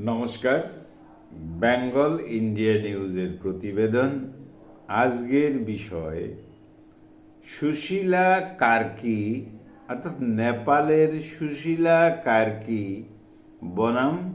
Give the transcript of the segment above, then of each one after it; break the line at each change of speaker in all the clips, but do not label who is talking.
নমস্কার। বেঙ্গল ইন্ডিয়া নিউজের প্রতিবেদন। আজকের বিষয়, সুশীলা কার্কি, অর্থাৎ নেপালের সুশীলা কার্কি বনাম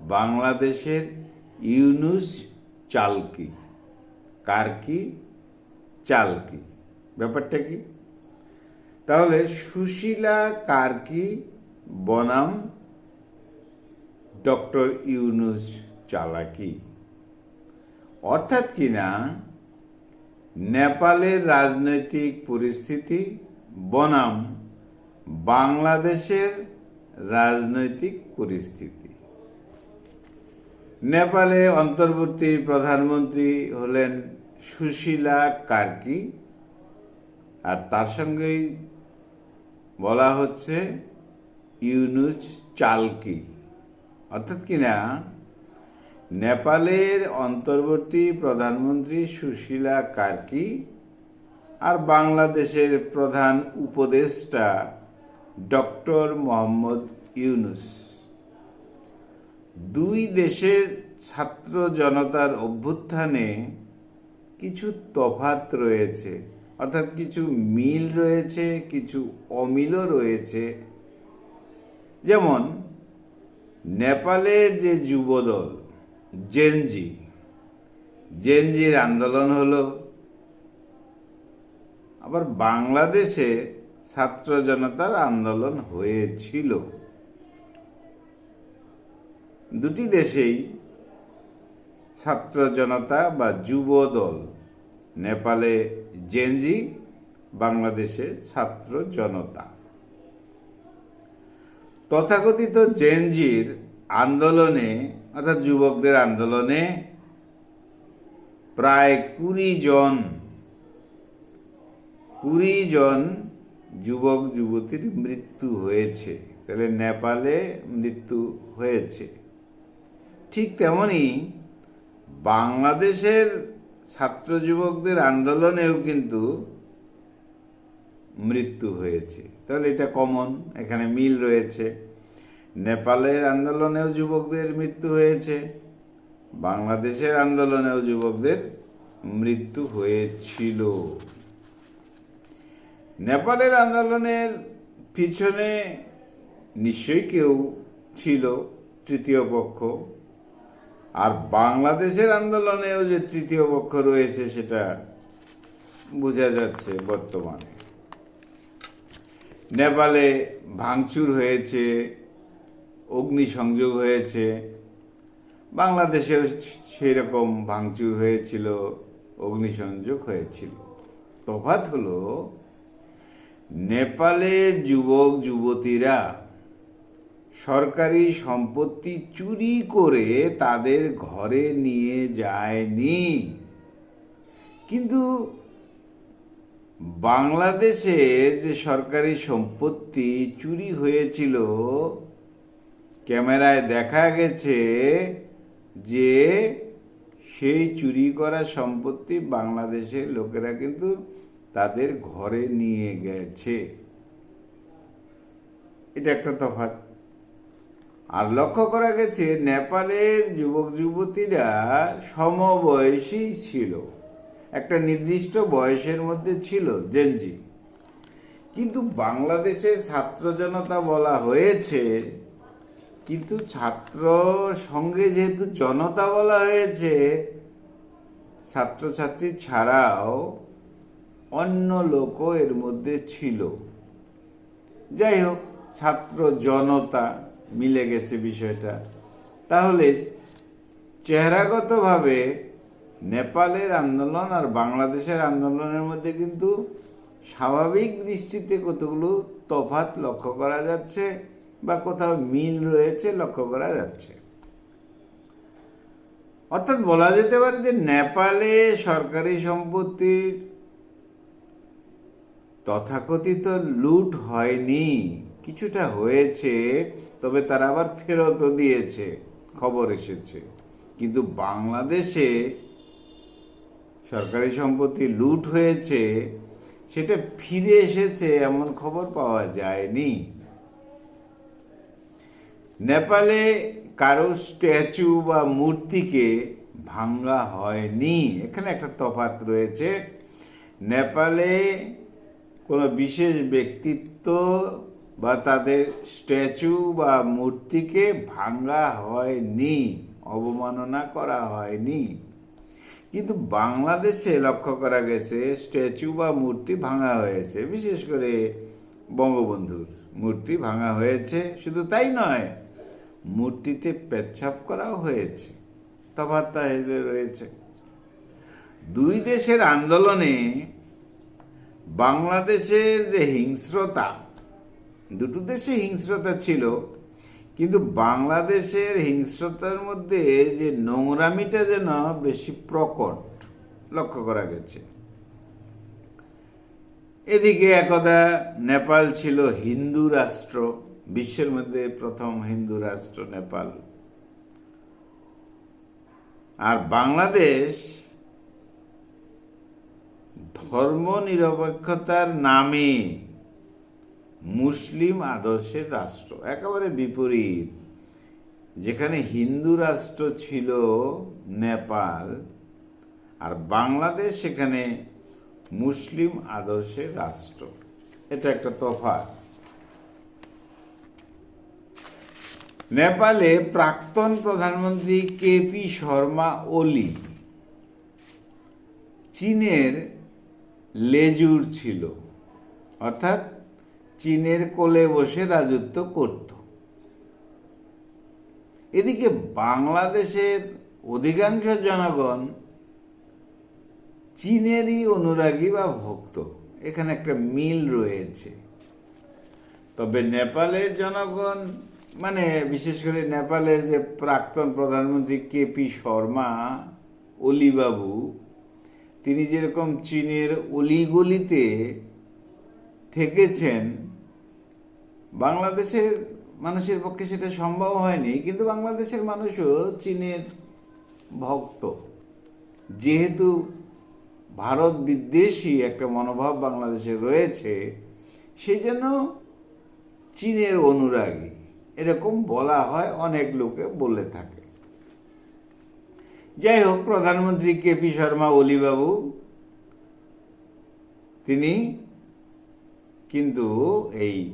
বাংলাদেশের ইউনুস চালকি। কার্কি চালকি। ব্যাপারটা কি? তাহলে সুশীলা কার্কি বনাম ডক্টর ইউনুস চালাকি। অর্থাৎ কিনা নেপালের রাজনৈতিক পরিস্থিতি বনাম বাংলাদেশের রাজনৈতিক পরিস্থিতি। নেপালে অন্তর্বর্তী প্রধানমন্ত্রী হলেন সুশীলা কার্কি। আর তার সঙ্গেই বলা হচ্ছে ইউনুস চালকি। অর্থাৎ কিনা? নেপালের অন্তর্বর্তী প্রধানমন্ত্রী সুশীলা কার্কি আর বাংলাদেশের প্রধান উপদেষ্টা ডক্টর মোহাম্মদ ইউনুস। দুই দেশের ছাত্র জনতার অভ্যুত্থানে কিছু তফাত রয়েছে, অর্থাৎ কিছু মিল রয়েছে, কিছু অমিলও রয়েছে। যেমন নেপালের যে যুবদল জেনজি জেনজির আন্দোলন হলো। আবার বাংলাদেশে ছাত্র জনতার আন্দোলন হয়েছিল। দুটি দেশেই ছাত্র জনতা বা যুবদল, নেপালে জেনজি বাংলাদেশে ছাত্র জনতা। তথাকথিত জেনজির আন্দোলনে, অর্থাৎ যুবকদের আন্দোলনে প্রায় কুড়ি জন কুড়ি জন যুবক, যুবতীর মৃত্যু হয়েছে। তাহলে নেপালে মৃত্যু হয়েছে। ঠিক তেমনি বাংলাদেশের ছাত্র যুবকদের আন্দোলনেও কিন্তু মৃত্যু হয়েছে। তাহলে এটা কমন এখানে মিল রয়েছে। নেপালের আন্দোলনেও যুবকদের মৃত্যু হয়েছে, বাংলাদেশের আন্দোলনেও যুবকদের মৃত্যু হয়েছিল। নেপালের আন্দোলনের পিছনে নিশ্চয়ই কেউ ছিল, তৃতীয় পক্ষ। আর বাংলাদেশের আন্দোলনেও যে তৃতীয় পক্ষ রয়েছে, সেটা বোঝা যাচ্ছে বর্তমানে। নেপালে ভাঙচুর হয়েছে অগ্নিসংযোগ হয়েছে। বাংলাদেশেও সেই রকম ভাঙচুর হয়েছিল অগ্নিসংযোগ হয়েছিল। তফাৎ হলো নেপালের যুবক, যুবতীরা সরকারি সম্পত্তি চুরি করে তাদের ঘরে নিয়ে যায়নি। কিন্তু বাংলাদেশের যে সরকারি সম্পত্তি চুরি হয়েছিল ক্যামেরায় দেখা গেছে যে সেই চুরি করা সম্পত্তি বাংলাদেশের লোকেরা কিন্তু তাদের ঘরে নিয়ে গেছে। এটা একটা তফাৎ। আর লক্ষ্য করা গেছে নেপালের যুবক যুবতীরা সমবয়সী ছিল। একটা নির্দিষ্ট বয়সের মধ্যে ছিল জেনজি কিন্তু বাংলাদেশে ছাত্র জনতা বলা হয়েছে কিন্তু ছাত্র সঙ্গে যেহেতু জনতা বলা হয়েছে, ছাত্রছাত্রী ছাড়াও অন্য লোকও এর মধ্যে ছিল। যাই হোক, ছাত্র জনতা মিলে গেছে বিষয়টা। তাহলে চেহারাগতভাবে নেপালের আন্দোলন আর বাংলাদেশের আন্দোলনের মধ্যে কিন্তু স্বাভাবিক দৃষ্টিতে কতগুলো তফাত লক্ষ্য করা যাচ্ছে বা কোথাও মিল রয়েছে, লক্ষ্য করা যাচ্ছে। অর্থাৎ বলা যেতে পারে যে নেপালে সরকারি সম্পত্তির তথাকথিত লুট হয়নি, কিছুটা হয়েছে, তবে তারা আবার ফেরতও দিয়েছে, খবর এসেছে। কিন্তু বাংলাদেশে সরকারি সম্পত্তি লুট হয়েছে, সেটা ফিরে এসেছে, এমন খবর পাওয়া যায়নি। নেপালে কারও স্ট্যাচু বা মূর্তিকে ভাঙ্গা হয়নি। এখানে একটা তফাৎ রয়েছে। নেপালে কোনো বিশেষ ব্যক্তিত্ব বা তাদের স্ট্যাচু বা মূর্তিকে ভাঙ্গা হয়নি, অবমাননা করা হয়নি। কিন্তু বাংলাদেশে লক্ষ্য করা গেছে, স্ট্যাচু বা মূর্তি ভাঙা হয়েছে। বিশেষ করে বঙ্গবন্ধুর মূর্তি ভাঙা হয়েছে। শুধু তাই নয় মূর্তিতে পেচ্ছাপ করাও হয়েছে তফাৎ তাহলে রয়েছে। দুই দেশের আন্দোলনে বাংলাদেশের যে হিংস্রতা, দুটো দেশে হিংস্রতা ছিল, কিন্তু বাংলাদেশের হিংস্রতার মধ্যে যে নোংরামিটা যেন বেশি প্রকট লক্ষ্য করা গেছে। এদিকে একদা নেপাল ছিল হিন্দু রাষ্ট্র বিশ্বের মধ্যে প্রথম হিন্দু রাষ্ট্র নেপাল। আর বাংলাদেশ ধর্ম নিরপেক্ষতার নামে মুসলিম আদর্শের রাষ্ট্র। একেবারে বিপরীত। যেখানে হিন্দু রাষ্ট্র ছিল নেপাল, আর বাংলাদেশ সেখানে মুসলিম আদর্শের রাষ্ট্র। এটা একটা তফাৎ। নেপালে প্রাক্তন প্রধানমন্ত্রী কেপি শর্মা ওলি চীনের লেজুর ছিল। অর্থাৎ চীনের কোলে বসে রাজত্ব করত। এদিকে বাংলাদেশের অধিকাংশ জনগণ চীনেরই অনুরাগী বা ভক্ত। এখানে একটা মিল রয়েছে। তবে নেপালের জনগণ মানে বিশেষ করে নেপালের যে প্রাক্তন প্রধানমন্ত্রী কেপি শর্মা, অলিবাবু, তিনি যেরকম চীনের অলিগলিতে থেকেছেন, বাংলাদেশের মানুষের পক্ষে সেটা সম্ভব হয়নি, কিন্তু বাংলাদেশের মানুষও চীনের ভক্ত। যেহেতু ভারত বিদ্বেষী একটা মনোভাব বাংলাদেশে রয়েছে সেই জন্য চীনের অনুরাগী। এরকম বলা হয়, অনেক লোকে বলে থাকে। যাই হোক, প্রধানমন্ত্রী কেপি শর্মা, অলিবাবু, তিনি কিন্তু এই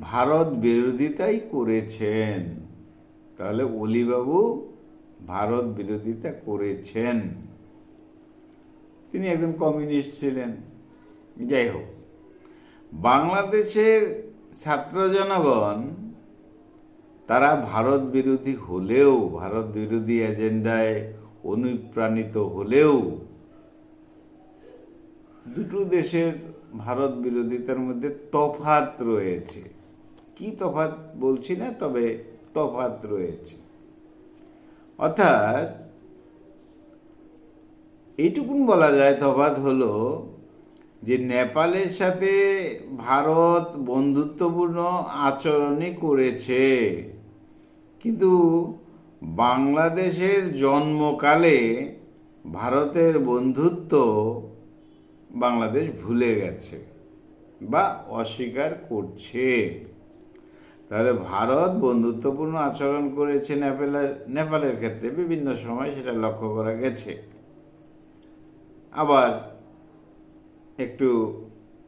ভারত বিরোধিতাই করেছেন। তাহলে অলিবাবু ভারত বিরোধিতা করেছেন। তিনি একজন কমিউনিস্ট ছিলেন। যাই হোক, বাংলাদেশের ছাত্র জনগণ তারা ভারত বিরোধী হলেও, ভারত বিরোধী এজেন্ডায় অনুপ্রাণিত হলেও, দুটো দেশের ভারত বিরোধিতার মধ্যে তফাত রয়েছে। কি তফাত বলছি না, তবে তফাত রয়েছে। অর্থাৎ, এইটুকুন বলা যায় তফাত হলো যে নেপালের সাথে ভারত বন্ধুত্বপূর্ণ আচরণই করেছে। কিন্তু বাংলাদেশের জন্মকালে ভারতের বন্ধুত্ব বাংলাদেশ ভুলে গেছে বা অস্বীকার করছে। তাহলে ভারত বন্ধুত্বপূর্ণ আচরণ করেছে নেপালের নেপালের ক্ষেত্রে বিভিন্ন সময় সেটা লক্ষ্য করা গেছে। আবার একটু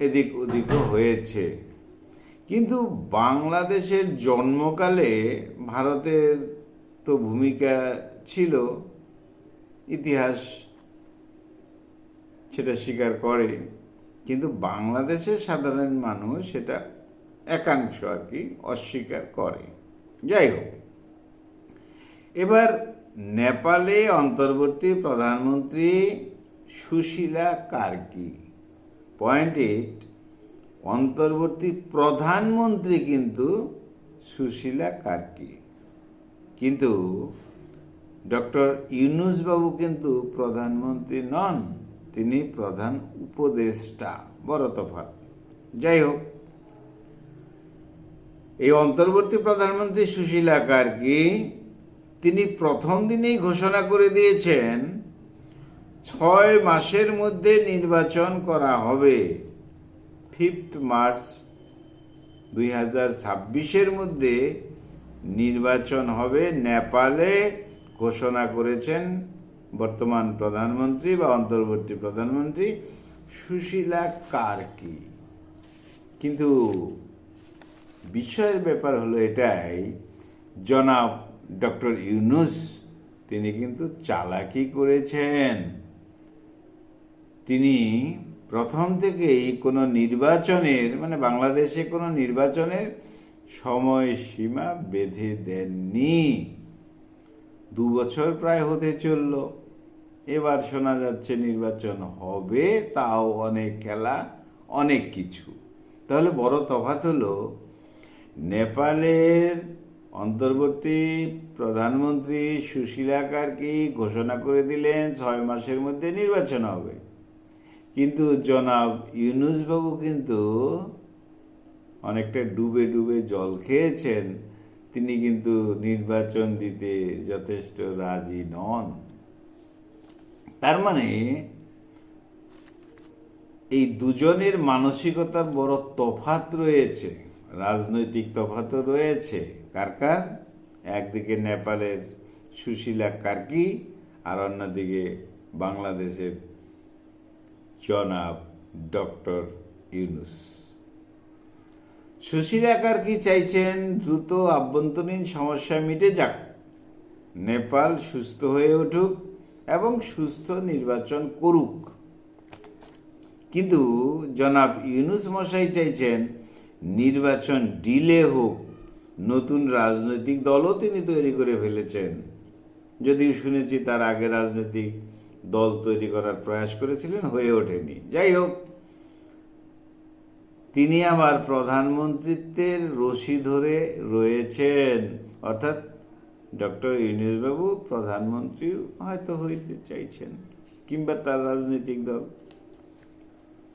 এদিক ওদিকও হয়েছে। কিন্তু বাংলাদেশের জন্মকালে ভারতের তো ভূমিকা ছিল, ইতিহাস সেটা স্বীকার করে। কিন্তু বাংলাদেশের সাধারণ মানুষ সেটা একাংশ আর কি অস্বীকার করে। যাই হোক, এবার নেপালে অন্তর্বর্তী প্রধানমন্ত্রী সুশীলা কার্কি পয়েন্ট এইট অন্তর্বর্তী প্রধানমন্ত্রী কিন্তু সুশীলা কার্কি। কিন্তু ডক্টর ইউনুসবাবু কিন্তু প্রধানমন্ত্রী নন, তিনি প্রধান উপদেষ্টা বড় যাই হোক, এই অন্তর্বর্তী প্রধানমন্ত্রী সুশীলা কার্কি তিনি প্রথম দিনেই ঘোষণা করে দিয়েছেন, ছয় মাসের মধ্যে নির্বাচন করা হবে। ফিফথ মার্চ দুই হাজার ছাব্বিশের মধ্যে নির্বাচন হবে নেপালে ঘোষণা করেছেন বর্তমান প্রধানমন্ত্রী বা অন্তর্বর্তী প্রধানমন্ত্রী সুশীলা কার্কি। কিন্তু বিষয়ের ব্যাপার হলো এটাই, জনাব ডক্টর ইউনুস তিনি কিন্তু চালাকি করেছেন। তিনি প্রথম থেকেই কোনো নির্বাচনের মানে বাংলাদেশে কোনো নির্বাচনের সময়সীমা বেঁধে দেননি। দু বছর প্রায় হতে চলল। এবার শোনা যাচ্ছে নির্বাচন হবে, তাও অনেক খেলা, অনেক কিছু। তাহলে বড় তফাৎ হলো, নেপালের অন্তর্বর্তী প্রধানমন্ত্রী সুশীলা কার্কি ঘোষণা করে দিলেন, ছয় মাসের মধ্যে নির্বাচন হবে। কিন্তু জনাব ইউনুসবাবু কিন্তু অনেকটা ডুবে ডুবে জল খেয়েছেন। তিনি কিন্তু নির্বাচন দিতে যথেষ্ট রাজি নন। তার মানে এই দুজনের মানসিকতার বড় তফাত রয়েছে, রাজনৈতিক তফাতও রয়েছে। কার কার? একদিকে নেপালের সুশীলা কার্কি আর অন্যদিকে বাংলাদেশের জনাব ডক্টর ইউনুস। সুশীলা কার্কি চাইছেন? দ্রুত আভ্যন্তরীণ সমস্যা মিটে যাক। নেপাল সুস্থ হয়ে উঠুক এবং সুস্থ নির্বাচন করুক। কিন্তু জনাব ইউনুস মশাই চাইছেন নির্বাচন ডিলে হোক। নতুন রাজনৈতিক দলও তিনি তৈরি করে ফেলেছেন। যদিও শুনেছি তার আগে রাজনৈতিক দল তৈরি করার প্রয়াস করেছিলেন, হয়ে ওঠেনি। যাই হোক, তিনি আবার প্রধানমন্ত্রিত্বের রশি ধরে রয়েছেন। অর্থাৎ ডক্টর ইউনুসবাবু প্রধানমন্ত্রী হয়তো হইতে চাইছেন, কিংবা তার রাজনৈতিক দল।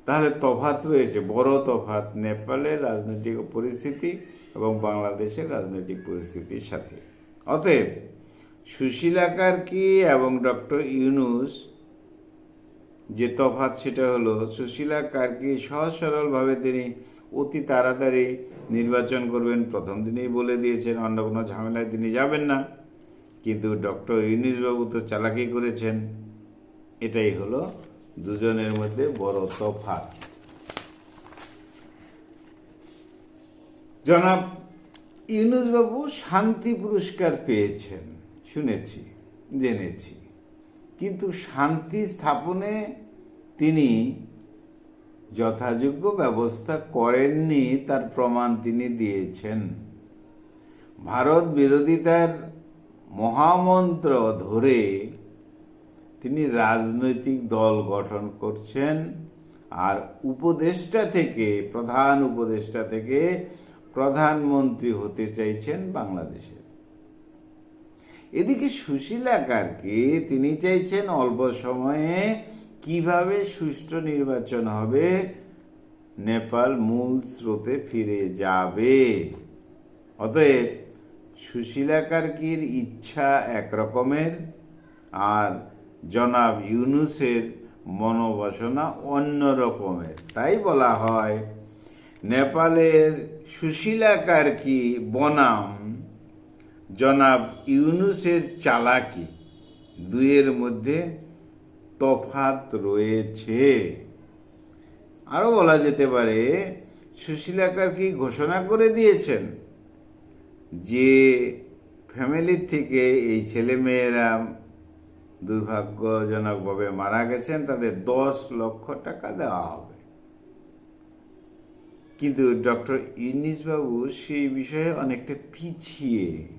তাহলে তফাত রয়েছে, বড় তফাত নেপালের রাজনৈতিক পরিস্থিতি এবং বাংলাদেশের রাজনৈতিক পরিস্থিতির সাথে। অতএব সুশীলা কার্কি এবং ডক্টর ইউনুস? যে তফাৎ সেটা হলো সুশীলা কার্কি সহজ সরলভাবে তিনি অতি তাড়াতাড়ি নির্বাচন করবেন? প্রথম দিনেই বলে দিয়েছেন, অন্য কোনো ঝামেলায় তিনি যাবেন না। কিন্তু ডক্টর ইউনুসবাবু তো চালাকি করেছেন। এটাই হলো দুজনের মধ্যে বড় তফাত জনাব ইউনুসবাবু শান্তি পুরস্কার পেয়েছেন। শুনেছি জেনেছি। কিন্তু শান্তি স্থাপনে তিনি যথাযোগ্য ব্যবস্থা করেননি তার প্রমাণ তিনি দিয়েছেন। ভারত বিরোধিতার মহামন্ত্র ধরে তিনি রাজনৈতিক দল গঠন করছেন আর উপদেষ্টা থেকে, প্রধান উপদেষ্টা থেকে প্রধানমন্ত্রী হতে চাইছেন বাংলাদেশের এদিকে সুশীলা কার্কি তিনি চাইছেন অল্প সময়ে কীভাবে সুষ্ঠু নির্বাচন হবে, নেপাল মূল স্রোতে ফিরে যাবে। অতএব সুশীলা কার্কির ইচ্ছা একরকমের আর জনাব ইউনুসের মনোবাসনা অন্য রকমের তাই বলা হয়, নেপালের সুশীলা কার্কি বনাম জনাব ইউনুসের চালাকি, দুইয়ের মধ্যে তফাত রয়েছে। আরও বলা যেতে পারে, সুশীলা কার্কি ঘোষণা করে দিয়েছেন যে ফ্যামিলির থেকে এই ছেলেমেয়েরা দুর্ভাগ্যজনকভাবে মারা গেছেন, তাদের দশ লক্ষ টাকা দেওয়া হবে। কিন্তু ডক্টর ইউনিসবাবু সেই বিষয়ে অনেকটা পিছিয়ে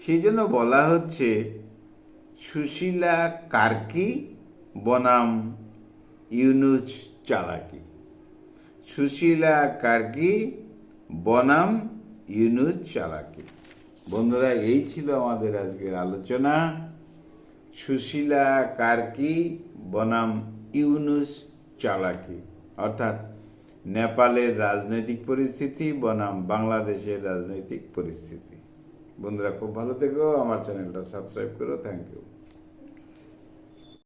সেই জন্য বলা হচ্ছে, সুশীলা কার্কি বনাম ইউনুস চালাকি। সুশীলা কার্কি বনাম ইউনুস চালাকি। বন্ধুরা, এই ছিল আমাদের আজকের আলোচনা। সুশীলা কার্কি বনাম ইউনুস চালাকি। অর্থাৎ নেপালের রাজনৈতিক পরিস্থিতি, বনাম বাংলাদেশের রাজনৈতিক পরিস্থিতি। বন্ধুরা খুব ভালো থেকো আমার চ্যানেলটা সাবস্ক্রাইব করো থ্যাংক ইউ